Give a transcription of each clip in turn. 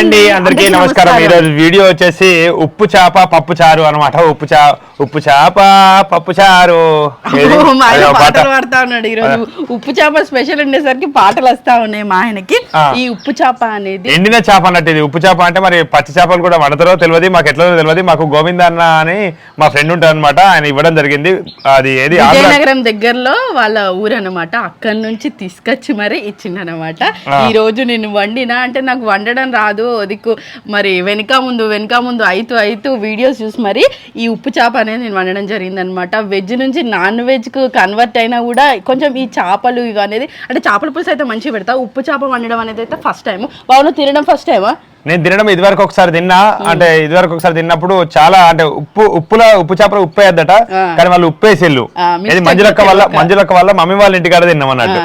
అండి అందరికీ నమస్కారం. ఈ రోజు వీడియో వచ్చేసి ఉప్పు చేప పప్పు చారు అన్నమాట. ఉప్పు చా ఉప్పు చేప పప్పు చారు. పాటలు పాడుతా ఉన్నాడు ఈ రోజు ఉప్పు చేప స్పెషల్ ఉండేసరికి పాటలు వస్తా ఉన్నాయి మా ఆయనకి. ఈ ఉప్పు చేప అనేది ఎండిన చేప అన్నట్టు ఇది. ఉప్పు చేప అంటే మరి పచ్చి చేపలు కూడా వండుతారో తెలియదు. మాకు ఎట్లా తెలియదు. మాకు గోవింద అన్న అని మా ఫ్రెండ్ ఉంటారు అనమాట ఆయన ఇవ్వడం జరిగింది. అది ఏది? విజయనగరం దగ్గరలో వాళ్ళ ఊరు అనమాట అక్కడి నుంచి తీసుకొచ్చి మరి ఇచ్చిండనమాట. ఈ రోజు నేను వండినా అంటే నాకు వండడం రాదు. దిక్కు. మరి వెనక ముందు వెనక ముందు అయితూ అయితూ వీడియోస్ చూసి మరి ఈ ఉప్పు చేప అనేది నేను వండడం జరిగిందనమాట వెజ్ నుంచి నాన్ వెజ్కు కన్వర్ట్ అయినా కూడా కొంచెం ఈ చేపలు ఇవి అనేది అంటే చేపల పులుసు అయితే మంచిగా పెడతా. ఉప్పు చేప వండడం అనేది అయితే ఫస్ట్ టైం బాగున్నా తినడం ఫస్ట్ టైమా నేను తినడం ఇదివరకు ఒకసారి తిన్నా అంటే ఇదివరకు ఒకసారి తిన్నప్పుడు చాలా అంటే ఉప్పు ఉప్పుల ఉప్పు చేపలు ఉప్పు వేయద్దట ఆ. కానీ వాళ్ళు ఉప్పు mistake మంజులక్క వల్ల. మంజులక్క వల్ల మమ్మీ వాళ్ళ ఇంటికాడ తిన్నాం అన్నట్టు.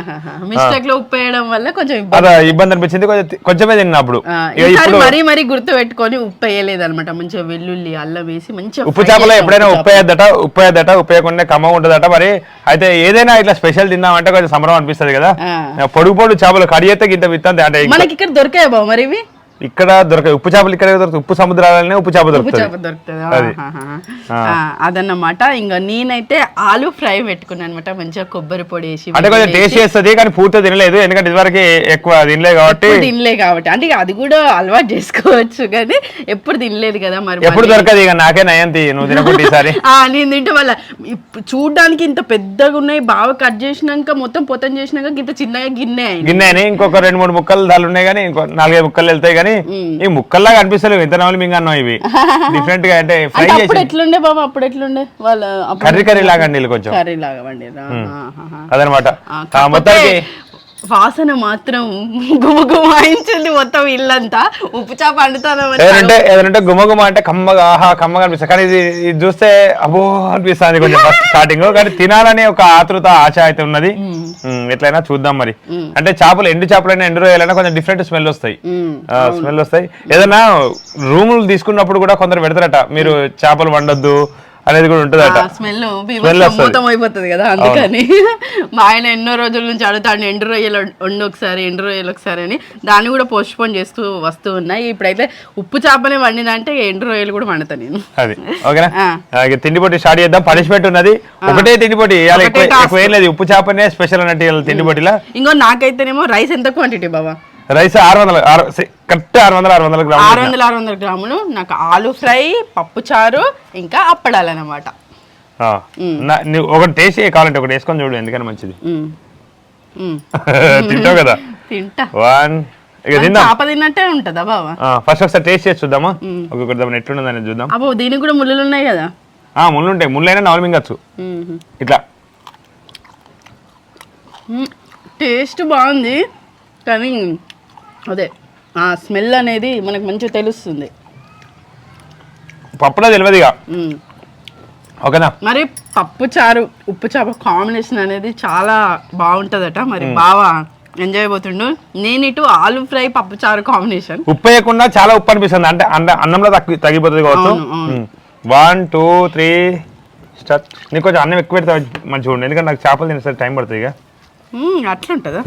మిస్టేక్లో ఉప్పు వేయడం వల్ల కొంచెం ఇబ్బంది. అదే ఇబ్బంది అనిపించింది కొంచెమే తిన్నప్పుడు ఇప్పుడు మరీ మరీ గుర్తు పెట్టుకొని ఉప్పు వేయలేదు అనమాట మంచిగా వెల్లుల్లి అల్లం వేసి మంచిగా ఉప్పు చేపలో ఎప్పుడైనా ఉప్పు వేయద్దట ఉప్పు వేయద్దట ఉప్పు వేయకుండా కమ్మ ఉంటుందట. మరి అయితే ఏదైనా ఇట్లా స్పెషల్ తిన్నామంటే కొంచెం సంబరం అనిపిస్తది కదా. పొడుగు పొడుగు చేపలు కడిగితే గింత విత్తంది అంటే మనకి ఇక్కడ దొరికాయి బావ మరి ఇక్కడ దొరకాయి ఉప్పు చేపలు ఇక్కడ దొరుకుతాయి ఉప్పు సముద్రాలనే ఉప్పు చేప ఉప్పు చేప దొరుకుతుంది. అదన్నమాట. ఇంకా నేనైతే ఆలు ఫ్రై పెట్టుకున్నాను అనమాట మంచిగా కొబ్బరి పొడి వేసి అంటే కొంచెం టేస్ట్ చేస్తుంది కానీ పూర్తిగా తినలేదు. ఎందుకంటే ఇదివరకు ఎక్కువ తినలేదు కాబట్టి. ఎప్పుడు తినలే కాబట్టి. అంటే ఇక అది కూడా అలవాటు చేసుకోవచ్చు కానీ ఎప్పుడు తినలేదు కదా మరి ఎప్పుడు దొరకదు ఇక నాకే నయం తీ నువ్వు తినకుండా ఈసారి. ఆ, నేను తింటే వాళ్ళ చూడడానికి ఇంత పెద్దగా ఉన్నాయి బాగా కట్ చేసినాక మొత్తం పొతం చేసినాక ఇంత చిన్నగా గిన్నె అయింది గిన్నె అని ఇంకొక రెండు మూడు ముక్కలు దాళ్ళు ఉన్నాయి కానీ ఇంకో నాలుగైదు ముక్కలు వెళ్తాయి కానీ ఈ ముక్కల్లాగా అనిపిస్తలేవు. ఇంత నవలు మింగ అన్నావు ఇవి. డిఫరెంట్గా అంటే ఫ్రై చేసి ఎట్లుండే బాబా? అప్పుడు ఎట్లుండే వాళ్ళ కర్రీ కర్రీ లాగా అండి కొంచెం. కర్రీ లాగా ఆహాహా. అదనమాట. మొత్తానికి వాసన మాత్రం గుమగుమాయించింది మొత్తం ఇల్లంతా. ఉప్పు చేప ఏదంటే ఏదంటే గుమగుమ అంటే కమ్మగా ఆహా కమ్మగా అనిపిస్తుంది. కానీ ఇది ఇది చూస్తే అబో అనిపిస్తుంది కొంచెం ఫస్ట్ స్టార్టింగ్ కానీ తినాలనే ఒక ఆతృత ఆశ అయితే ఉన్నది. ఎట్లయినా చూద్దాం మరి. అంటే చేపలు ఎండు చేపలైనా ఎండు రొయ్యలైనా కొంచెం డిఫరెంట్ స్మెల్ వస్తాయి. స్మెల్ వస్తాయి. ఏదైనా రూములు తీసుకున్నప్పుడు కూడా కొందరు పెడతారట. మీరు చేపలు వండొద్దు అనేది కూడా ఉంటుందట. స్మెల్ Smell వస్తది. మొత్తం అయిపోతుంది కదా అందుకని. మా ఆయన ఎన్నో రోజుల నుంచి అడుగుతాడు ఎండు రొయ్యలు వండు ఒకసారి ఎండు రొయ్యలు ఒకసారి అని. దాన్ని కూడా పోస్ట్ పోన్ చేస్తూ వస్తూ ఉన్నాయి ఇప్పుడైతే ఉప్పు చేపనే వండినంటే ఎండు రొయ్యలు కూడా వండుతా నేను. అది. ఓకేనా? ఇక తిండి పొట్టి స్టార్ట్ చేద్దాం. పనిష్మెంట్ ఉన్నది. ఒకటే తిండి పొట్టి ఎక్కువ ఏం లేదు. ఉప్పు చేపనే స్పెషల్ అన్నట్టు తిండి పొట్టిలా. ఇంకో నాకైతేనేమో రైస్ ఎంత క్వాంటిటీ బాబా రైస్ ఆరు వందల కరెక్ట్ ఆరు వందల ఆరు వందల ఆరు గ్రాములు వందల ఆరు వందల గ్రాములు నాకు ఆలు ఫ్రై పప్పు చారు ఇంకా అప్పడాలు అనమాట ఆ. నా- నువ్వు ఒకటి టేస్ట్ కావాలంటే ఒకటి వేసుకొని చూడు ఎందుకని మంచిది. తింటావు కదా? తింటా. వన్ ఇక తిందాం. తిన్నట్టే ఉంటుందా బాబా ఫస్ట్ ఒకసారి టేస్ట్ చేసి చూద్దామా? ఒక్కొక్కటి దాని ఎట్లున్నదని చూద్దాం. అబ్బో దీనికి కూడా ముళ్ళులు ఉన్నాయి కదా? ఆ ముళ్ళు ఉంటాయి. ముళ్ళైనా నవలు మింగచ్చు మ్మ్. ఇట్లా. టేస్ట్ బాగుంది కానీ అదే ఆ స్మెల్ అనేది మనకు మంచిగా తెలుస్తుంది. పప్పులో తెలియదు ఇక. ఓకేనా? మరి పప్పు చారు ఉప్పు చేప కాంబినేషన్ అనేది చాలా బాగుంటుందట. మరి బాగా ఎంజాయ్ పోతుండు నేను ఇటు ఆలు ఫ్రై పప్పు చారు కాంబినేషన్ ఉప్పు వేయకుండా చాలా ఉప్పు అనిపిస్తుంది. అంటే అన్న- అన్నంలో తగ్గి తగ్గిపోతుంది కావచ్చు. వన్ టూ త్రీ స్టార్ట్ నీకు కొంచెం అన్నం ఎక్కువ పెడితే మంచిగా ఉండు. ఎందుకంటే నాకు చేపలు తినేసరికి టైం పడుతుంది ఇక. అట్లుంటుందా?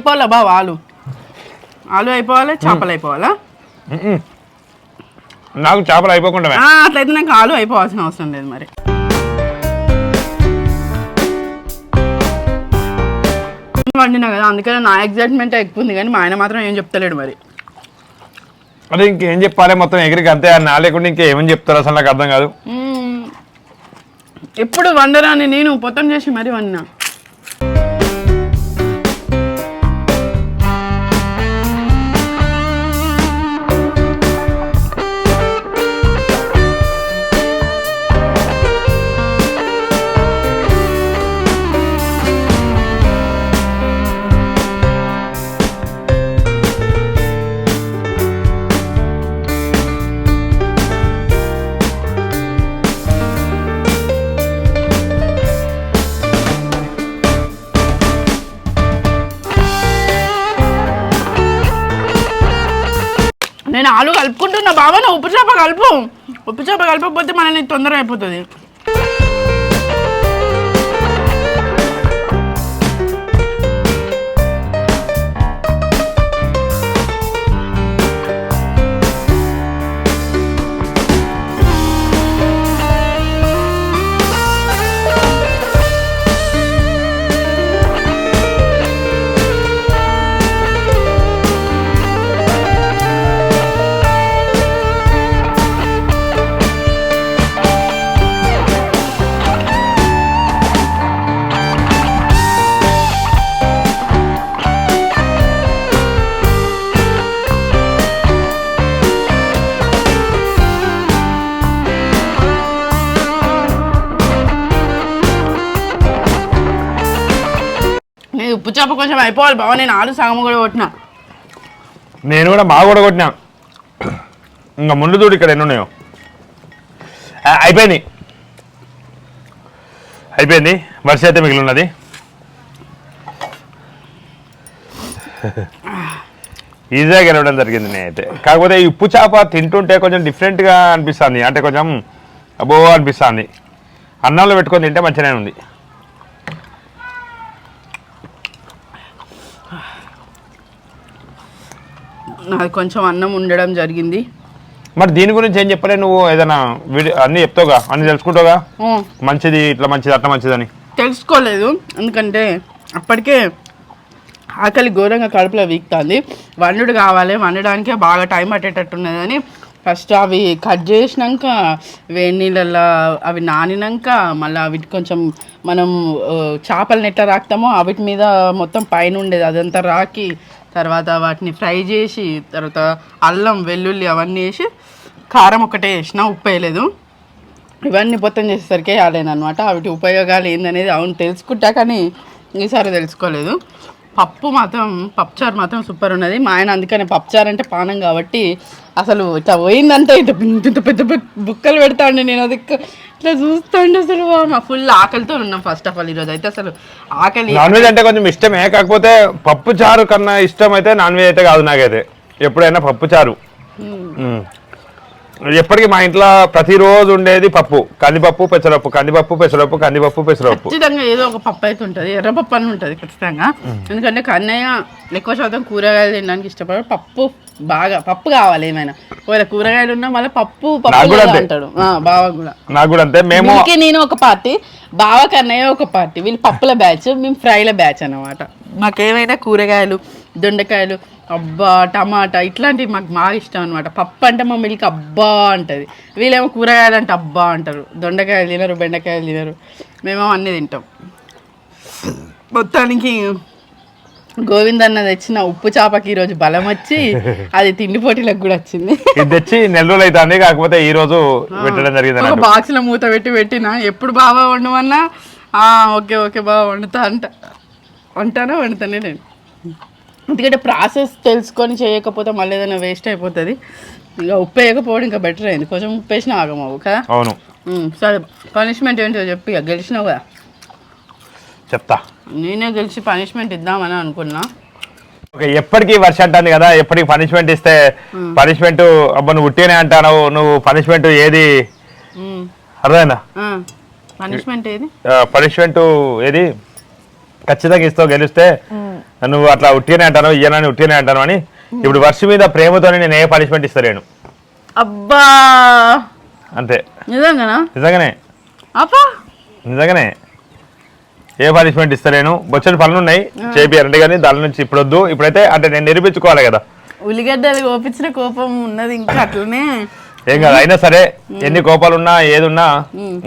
అయిపోవాలా బావ? ఆలు. ఆలు అయిపోవాలి చేపలు అయిపోవాలా. నాకు చేపలు అయిపోకుండా అట్లయితే నాకు ఆలు అయిపోవాల్సిన అవసరం లేదు మరి. వండినా కదా అందుకని నా ఎగ్జైట్మెంట్ ఎక్కువ ఉంది కానీ మా ఆయన మాత్రం ఏం చెప్తలేడు మరి. అదే ఇంకేం చెప్పాలి? మొత్తం ఎగిరికి అంతే నా లేకుండా ఇంకేమని చెప్తారు? అసలు నాకు అర్థం కాదు. ఎప్పుడు వండరాని నేను పొత్తం చేసి మరి వండినా. కలుపు. ఉప్పు చేప కలపకపోతే మనల్ని తొందర అయిపోతుంది. నేను కొంచెం అయిపోవాలి బావ నేను ఆలు సగం కూడా కొట్టినా. నేను కూడా బాగా కూడా కొట్టినా. ఇంకా ముందు చూడు ఇక్కడ ఎన్ని ఉన్నాయో? అయిపోయింది. అయిపోయింది. వర్ష అయితే మిగిలి ఉన్నది. ఈజీగా గెలవడం జరిగింది నేనైతే. కాకపోతే ఈ ఉప్పు చేప తింటుంటే కొంచెం డిఫరెంట్గా అనిపిస్తుంది. అంటే కొంచెం అబో అనిపిస్తుంది. అన్నంలో పెట్టుకొని తింటే మంచిగానే ఉంది. నాది కొంచెం అన్నం ఉండడం జరిగింది. మరి దీని గురించి ఏం చెప్పలే నువ్వు? ఏదైనా అన్నీ చెప్తావుగా? అన్నీ తెలుసుకుంటావుగా? మంచిది ఇట్లా మంచిది అట్లా మంచిదని? తెలుసుకోలేదు. ఎందుకంటే అప్పటికే ఆకలి ఘోరంగా కడుపులో వీక్తుంది. వండుడు కావాలి. వండడానికే బాగా టైం పట్టేటట్టున్నదని ఫస్ట్ అవి కట్ చేసినాక వేడి నీళ్ళల్లో అవి నానినాక మళ్ళీ అవి కొంచెం మనం చేపలను ఎట్లా రాకుతామో వాటి మీద మొత్తం పైన ఉండేది. అదంతా రాకి తర్వాత వాటిని ఫ్రై చేసి తర్వాత అల్లం వెల్లుల్లి అవన్నీ వేసి కారం ఒకటే వేసిన ఉప్పు వేయలేదు ఇవన్నీ మొత్తం చేసేసరికి అనమాట వాటి ఉపయోగాలు ఏందనేది అవును తెలుసుకుంటా కానీ ఈసారి తెలుసుకోలేదు. పప్పు మాత్రం పప్పుచారు మాత్రం సూపర్ ఉన్నది. మా ఆయన అందుకనే పప్పుచారు అంటే పానం కాబట్టి అసలు ఇట్లా పోయిందంటే ఇంత ఇంత పెద్ద పెద్ద బుక్కలు పెడతాండి నేను అది ఇట్లా చూస్తాండి అసలు మా ఫుల్ ఆకలితో ఉన్నాం ఫస్ట్ ఆఫ్ ఆల్ ఈరోజు అయితే అసలు ఆకలి నాన్ వెజ్ అంటే కొంచెం ఇష్టమే కాకపోతే పప్పు చారు కన్నా ఇష్టం అయితే నాన్ వెజ్ అయితే కాదు నాకైతే. ఎప్పుడైనా పప్పు చారు. ఎప్పటికీ మా ఇంట్లో ప్రతిరోజు ఉండేది పప్పు. కందిపప్పు పెసరపప్పు. కందిపప్పు పెసరపప్పు కందిపప్పు పెసరపప్పు. ఖచ్చితంగా ఏదో ఒక పప్పు అయితే ఉంటుంది. ఎర్రపప్పు అని ఉంటుంది ఖచ్చితంగా. ఎందుకంటే కన్నయ్య ఎక్కువ శాతం కూరగాయలు తినడానికి ఇష్టపడు పప్పు బాగా పప్పు కావాలి ఏమైనా. ఒకవేళ కూరగాయలు ఉన్నా మళ్ళీ పప్పు పప్పు. అంటాడు. ఆ, బావ కూడా. నాకు కూడా అంతే. మేము నేను ఒక పార్టీ బావ కన్నయ్య ఒక పార్టీ. వీళ్ళు పప్పుల బ్యాచ్ మేము ఫ్రైల బ్యాచ్ అన్నమాట. మాకేమైనా కూరగాయలు దొండకాయలు అబ్బా టమాటా ఇట్లాంటివి మాకు బాగా ఇష్టం అనమాట పప్పు అంటే మా మిల్క్ అబ్బా అంటది. వీళ్ళేమో కూరగాయలు అంటే అబ్బా అంటారు. దొండకాయలు తినరు బెండకాయలు తినరు. మేమేమో అన్నీ తింటాం. మొత్తానికి గోవింద్ అన్న తెచ్చిన ఉప్పు చేపకి ఈరోజు బలం వచ్చి అది తిండి పోటీలకు కూడా వచ్చింది. ఇది తెచ్చి నెల రోజులు అవుతుంది కాకపోతే ఈ రోజు పెట్టడం జరిగింది ఒక బాక్స్లో మూత పెట్టి పెట్టిన ఎప్పుడు బాగా వండమన్నా? ఓకే ఓకే బాగా వండుతా అంట. వంటానా వండుతానే నేను. ఎందుకంటే ప్రాసెస్ తెలుసుకొని చేయకపోతే మళ్ళీ ఏదైనా వేస్ట్ అయిపోతుంది. ఇంకా ఉప్పు వేయకపోవడం ఇంకా బెటర్ అయింది కొంచెం ఉప్పు వేసినా ఆగమావు కదా? అవును. సరే పనిష్మెంట్ ఏంటో చెప్పి గెలిచినావు కదా? చెప్తా. నేనే గెలిచి పనిష్మెంట్ ఇద్దామని అనుకున్నా. ఓకే ఎప్పటికీ వర్ష అంటుంది కదా ఎప్పటికి పనిష్మెంట్ ఇస్తే పనిష్మెంట్ అబ్బా నువ్వు ఉట్టినే అంటావు నువ్వు పనిష్మెంట్ ఏది? అర్థమైందా? పనిష్మెంట్ ఏది? పనిష్మెంట్ ఏది? ఖచ్చితంగా ఇస్తావు గెలిస్తే నువ్వు అట్లా ఉట్టినే అంటాను ఇయ్యనని ఉట్టినే అంటాను అని ఇప్పుడు వర్ష మీద ప్రేమతోనే నేను ఏ పనిష్మెంట్ ఇస్తలేను. అబ్బా! అంతే. నిజంగానా? నిజంగానే. అబ్బా! నిజంగానే. ఏ పనిష్మెంట్ ఇస్తలేను. బొచ్చని పనులు ఉన్నాయి. చేపియాలంటే కానీ దాని నుంచి ఇప్పుడు వద్దు. ఇప్పుడైతే అంటే నేను నిరూపించుకోవాలి కదా. ఉల్లిగడ్డలు కోపించిన కోపం ఉన్నది ఇంకా అట్లనే. ఏం కాదు అయినా సరే ఎన్ని కోపాలు ఉన్నా ఏది ఉన్నా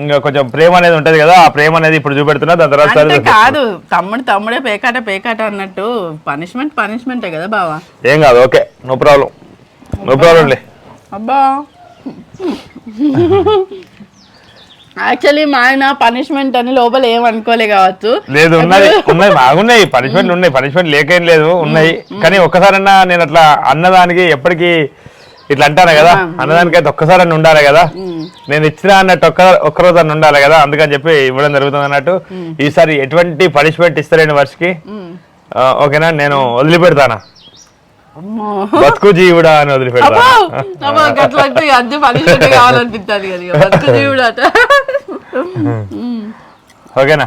ఇంకా కొంచెం ప్రేమ అనేది ఉంటది కదా ఆ ప్రేమ అనేది ఇప్పుడు చూపెడుతున్నా దాని తర్వాత కాదు తమ్ముడు తమ్ముడే పేకాట పేకాట అన్నట్టు. పనిష్మెంట్ పనిష్మెంటే కదా బావా? ఏం కాదు okay no problem. No problem లే. అబ్బా. యాక్చువల్లీ మా ఆయన పనిష్మెంట్ అని లోపల ఏం అనుకోలే కావచ్చు. లేదు ఉన్నది ఉన్నది బాగున్నాయి పనిష్మెంట్ ఉన్నాయి పనిష్మెంట్ లేకేం లేదు ఉన్నాయి. కానీ ఒక్కసారన్నా నేను అట్లా అన్నదానికి ఎప్పటికీ ఇట్లా అంటాను కదా? అన్నదానికి అయితే ఒక్కసారి ఉండాలి కదా? నేను ఇచ్చిన అన్నట్టు ఒక్క ఒక్కరోజు అన్న ఉండాలి కదా? అందుకని చెప్పి ఇవ్వడం జరుగుతుంది అన్నట్టు. ఈసారి ఎటువంటి పనిష్మెంట్ ఇస్తలేని వర్షకి ఓకేనా? నేను వదిలిపెడతానా. బతుకు జీవుడా అని అట ఓకేనా?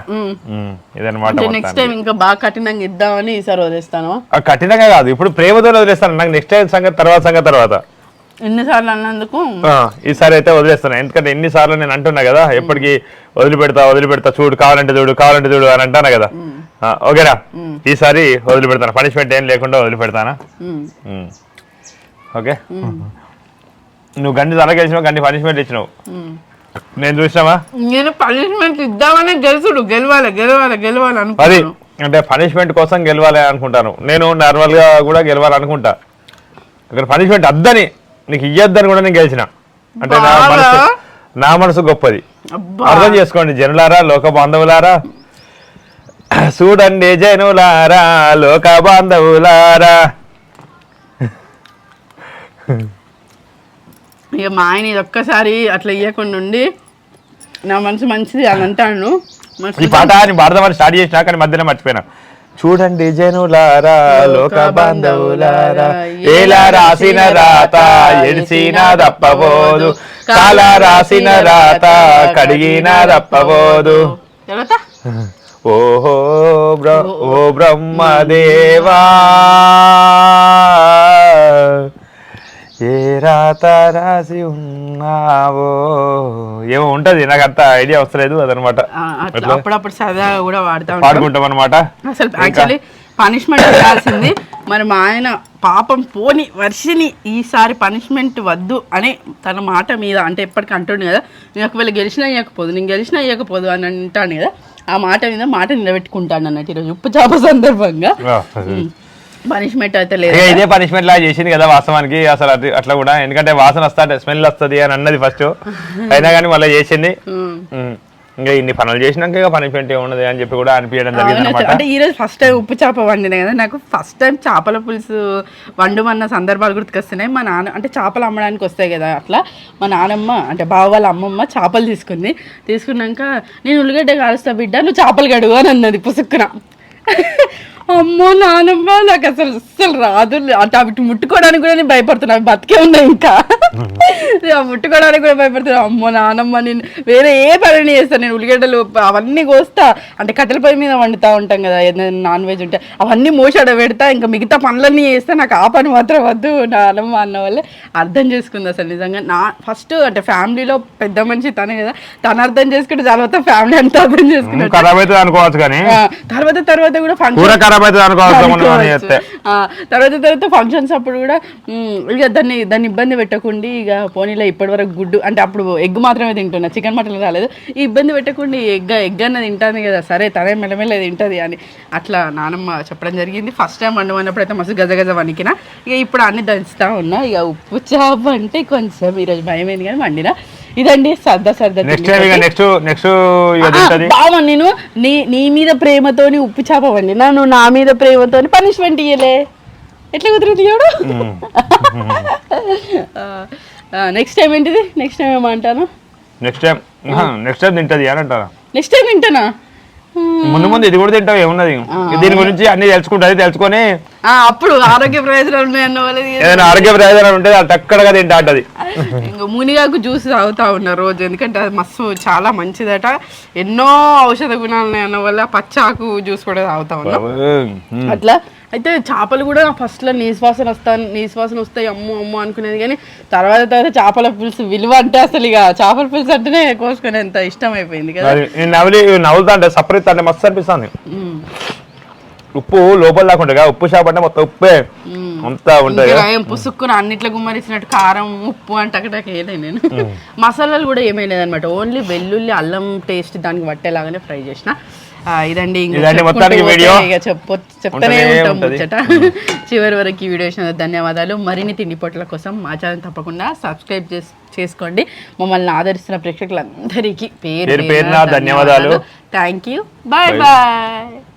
ఇదన్నమాట నెక్స్ట్. టైం ఇంకా బాగా కఠినంగా ఇద్దామని ఈసారి వదిలేస్తాను కఠినంగా కాదు. ఇప్పుడు ప్రేమతో వదిలేస్తాను. నాకు నెక్స్ట్ టైం సంగతి తర్వాత సంగతి తర్వాత. ఎన్నిసార్లు అన్నందుకు? ఈసారి అయితే వదిలేస్తాను ఎందుకంటే ఎన్నిసార్లు నేను అంటున్నా కదా ఎప్పటికీ వదిలిపెడతా వదిలిపెడతా చూడు కావాలంటే చూడు కావాలంటే చూడు అని అంటాను కదా? ఓకేనా? ఈసారి వదిలిపెడతాను? పనిష్మెంట్ ఏం లేకుండా వదిలిపెడతానా. ఓకే? నువ్వు గండి తలకేసినావు గండి పనిష్మెంట్ ఇచ్చినావు. నేను చూసినావా? నేను పనిష్మెంట్ ఇద్దామనే గెలుచుడు గెలవాలి గెలవాలి గెలవాలి అది అంటే పనిష్మెంట్ కోసం గెలవాలి అనుకుంటాను. నేను నార్మల్గా కూడా గెలవాలనుకుంటా. ఇక్కడ పనిష్మెంట్ అద్దని నీకు ఇయ్యొద్దని కూడా నేను గెలిచిన. అంటే నా? మనసు నా మనసు గొప్పది. అర్థం చేసుకోండి జనులారా లోక బాంధవులారా. చూడండి జనులారా లోక బాంధవులారా. ఇక మా ఆయన ఇది ఒక్కసారి అట్లా ఇవ్వకుండా ఉండి నా మనసు మంచిది అని అంటాను ఈ పాట అని భారతమని స్టార్ట్ చేసినా కానీ మధ్యలో మర్చిపోయినా. చూడండి జనులారా లోక బాంధవులారా ఎలా రాసిన రాత ఎడిసిన తప్పబోదు కాల రాసిన రాత కడిగిన తప్పబోదు. ఓహో బ్ర ఓ బ్రహ్మదేవా. ఏ రాత రాసి ఉన్నావో? ఏమో ఉంటది నాకు అంత ఐడియా వస్తలేదు అదనమాట. అప్పుడప్పుడు సరదాగా కూడా వాడుతా పాడుకుంటాం అనమాట అసలు యాక్చువల్లీ పనిష్మెంట్ చేయాల్సింది మరి మా ఆయన పాపం పోని వర్షిని ఈసారి పనిష్మెంట్ వద్దు అని తన మాట మీద అంటే ఎప్పటికీ అంటుండు కదా నేను ఒకవేళ గెలిచినా ఇవ్వకపోదు నేను గెలిచినా ఇవ్వకపోదు అని అంటాను కదా ఆ మాట మీద మాట నిలబెట్టుకుంటాను అన్నట్టు ఈరోజు ఉప్పు చేప సందర్భంగా. పనిష్మెంట్ అయితే లేదు ఇదే పనిష్మెంట్ లా చేసింది కదా వాస్తవానికి. అసలు అట్లా కూడా. ఎందుకంటే వాసన వస్తా స్మెల్ వస్తది అని అన్నది ఫస్ట్ అయినా కానీ మళ్ళీ చేసింది. ఇంకా ఇన్ని పనులు చేసినాక ఇక పనిష్మెంట్ ఏమున్నది అని చెప్పి కూడా అనిపించడం జరిగింది అంటే ఈ రోజు ఫస్ట్ టైం ఉప్పు చేప వండిన కదా. నాకు ఫస్ట్ టైం చేపల పులుసు వండమన్న సందర్భాలు గుర్తుకొస్తున్నాయి. మా నాన్న అంటే చేపలు అమ్మడానికి వస్తాయి కదా అట్లా. మా నానమ్మ అంటే బావ వాళ్ళ అమ్మమ్మ చేపలు తీసుకుంది. తీసుకున్నాక నేను ఉల్లిగడ్డ కాలుస్తా బిడ్డ నువ్వు చేపలు గడుగు అని అన్నది పుసుక్కున. అమ్మో నానమ్మ నాకు అసలు అస్సలు రాదు. అంటే అవి ముట్టుకోవడానికి కూడా నేను భయపడుతున్నా. బతికే ఉన్నాయి ఇంకా. ముట్టుకోవడానికి కూడా భయపడుతున్నా. అమ్మో నానమ్మ నేను వేరే ఏ పని చేస్తాను నేను ఉల్లిగడ్డలు అవన్నీ కోస్తా. అంటే కట్టెల పొయ్యి మీద వండుతా ఉంటాం కదా ఏదైనా నాన్ వెజ్ ఉంటే. అవన్నీ మోసాడ పెడతా. ఇంకా మిగతా పనులన్నీ చేస్తే. నాకు ఆ పని మాత్రం వద్దు. నానమ్మ అన్న వాళ్ళే అర్థం చేసుకుంది అసలు నిజంగా. నా ఫస్ట్ అంటే ఫ్యామిలీలో పెద్ద మనిషి తనే కదా. తను అర్థం చేసుకుంటే తర్వాత ఫ్యామిలీ అంతా అర్థం చేసుకున్నాడు తర్వాత తర్వాత కూడా ఖరాబ్ అవుతుంది అనుకోవచ్చు తర్వాత తర్వాత ఫంక్షన్స్ అప్పుడు కూడా ఇక దాన్ని దాన్ని ఇబ్బంది పెట్టకుండా ఇక పోనీలో ఇప్పటి వరకు గుడ్డు అంటే అప్పుడు ఎగ్ మాత్రమే తింటున్నా చికెన్ మటన్ రాలేదు. ఈ ఇబ్బంది పెట్టకుండా ఎగ్ ఎగ్ అన్నది తింటుంది కదా సరే తనే మెల్లమెల్ల తింటుంది అని. అట్లా నానమ్మ చెప్పడం జరిగింది. ఫస్ట్ టైం వండమన్నప్పుడు అయితే మస్తు గజ గజ వణికిన. ఇక ఇప్పుడు అన్ని దంచుతా ఉన్నా. ఇక ఉప్పు చేప అంటే కొంచెం ఈరోజు భయం అయింది కానీ వండిన. ఇదండి సర్దా సర్దా నెక్స్ట్ నెక్స్ట్ బావ నేను నీ నీ మీద ప్రేమతోని ఉప్పు చేప వండినా నువ్వు నా మీద ప్రేమతోని పనిష్మెంట్ ఇయ్యలే. ఎట్లా కుదురుతుంది చూడు? నెక్స్ట్ టైం ఏంటిది? నెక్స్ట్ టైం ఏమంటాను? నెక్స్ట్ టైం నెక్స్ట్ టైం తింటది అని అంటారా నెక్స్ట్ టైం వింటానా ముందు ముందు ఇది కూడా తింటావు ఏమున్నది? దీని గురించి అన్ని తెలుసుకుంటది తెలుసుకొని ఆ, అప్పుడు ఆరోగ్య ప్రయోజనాలు ఏదైనా ఆరోగ్య ప్రయోజనాలు ఉంటే అది టక్కడగా తింటా అంటది. మునిగాకు జ్యూస్ తాగుతా ఉన్నా రోజు ఎందుకంటే అది మస్తు చాలా మంచిదట. ఎన్నో ఔషధ గుణాలు ఉన్నాయన్న వల్ల పచ్చాకు జ్యూస్ కూడా తాగుతా ఉన్నా. అట్లా అయితే చేపలు కూడా ఫస్ట్లో నీసువాసన వస్తాను నీసువాసన వస్తాయి అమ్ము అమ్ము అనుకునేది. కానీ తర్వాత తర్వాత చేపల పులుసు విలువ అంటే అసలు ఇక చేపల పులుసు అంటేనే కోసుకునేంత ఇష్టం అయిపోయింది కదా. నవ్వులి నవ్వులుతా అంటే సపరేట్ అంటే మస్తు అనిపిస్తుంది. ఉప్పు లోపల దాకా ఉప్పు షాప్ అంటే మొత్తం ఉప్పే. అంతా ఏం పుసుక్కున అన్నిట్లో గుమ్మరిసినట్టు కారం ఉప్పు అంటే అక్కడ వేయలేదు నేను. మసాలాలు కూడా ఏమీ లేదనమాట ఓన్లీ వెల్లుల్లి అల్లం టేస్ట్ దానికి పట్టేలాగానే ఫ్రై చేసిన. ఇదండి మొత్తానికి వీడియో. చెప్తానే ఉంటాం. ముచ్చట. చివరి వరకు ఈ వీడియో ధన్యవాదాలు. మరిన్ని తిండి పొట్ల కోసం మా ఛానల్ తప్పకుండా సబ్స్క్రైబ్ చేస్ చేసుకోండి. మమ్మల్ని ఆదరిస్తున్న ప్రేక్షకులందరికీ పేరు పేరు పేరున ధన్యవాదాలు. Thank you bye bye